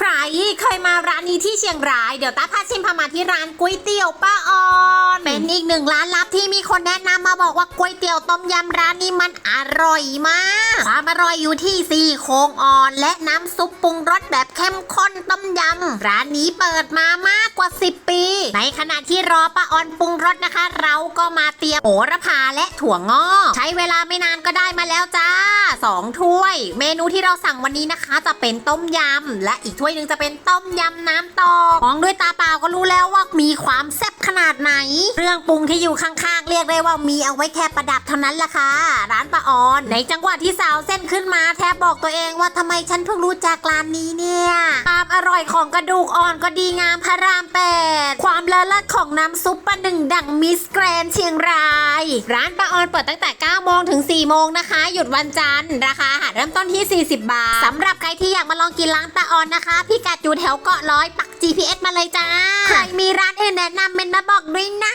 ใครเคยมาร้านนี้ที่เชียงราย เดี๋ยวตาพาชิมพามาที่ร้านก๋วยเตี๋ยวป้าออน เป็นอีกหนึ่งร้านลับที่มีคนแนะนำมาบอกว่าก๋วยเตี๋ยวต้มยำร้านนี้มันอร่อยมาก ความอร่อยอยู่ที่ซี่โครงอ่อน และน้ำซุปปรุงรสแบบเข้มข้นต้มยำร้านนี้เปิดมามากกว่า 10 ปี ในขณะที่รอป้าออนปรุงรสนะคะ เราก็มาเตรียมโหระพาและถั่วงอกใช้เวลาไม่นานก็ได้มาแล้วจ้า สองถ้วย เมนูที่เราสั่งวันนี้นะคะ จะเป็นต้มยำ และอีกถ้วยหนึ่งจะเป็นต้มยำน้ำตกมองด้วยตาเปล่าก็รู้แล้วว่ามีความแซ่บขนาดไหน เครื่องปรุงที่อยู่ข้างๆ เรียกได้ว่ามีเอาไว้แค่ประดับเท่านั้นละค่ะ ร้านป้าออน ในจังหวะที่สาวเส้นขึ้นมาแทบบอกตัวเองว่าทำไมฉันเพิ่งรู้จักร้านนี้เนี่ย ร่อยของกระดูกอ่อนก็ดีงามพระรามแปดความเลอเลิศของน้ำซุปประหนึ่งดังมิสแกรนเชียงราย ร้านป้าออนเปิดตั้งแต่ 9 โมงถึง 4 โมงนะคะ หยุดวันจันทร์ราคาอาหารเริ่มต้นที่ 40 บาทสำหรับใครที่อยากมาลองกินร้านป้าออนนะคะ พี่กัดอยู่แถวเกาะร้อยปัก GPS มาเลยจ้า ใครมีร้านอื่นแนะนำเมนมาบอกด้วยนะ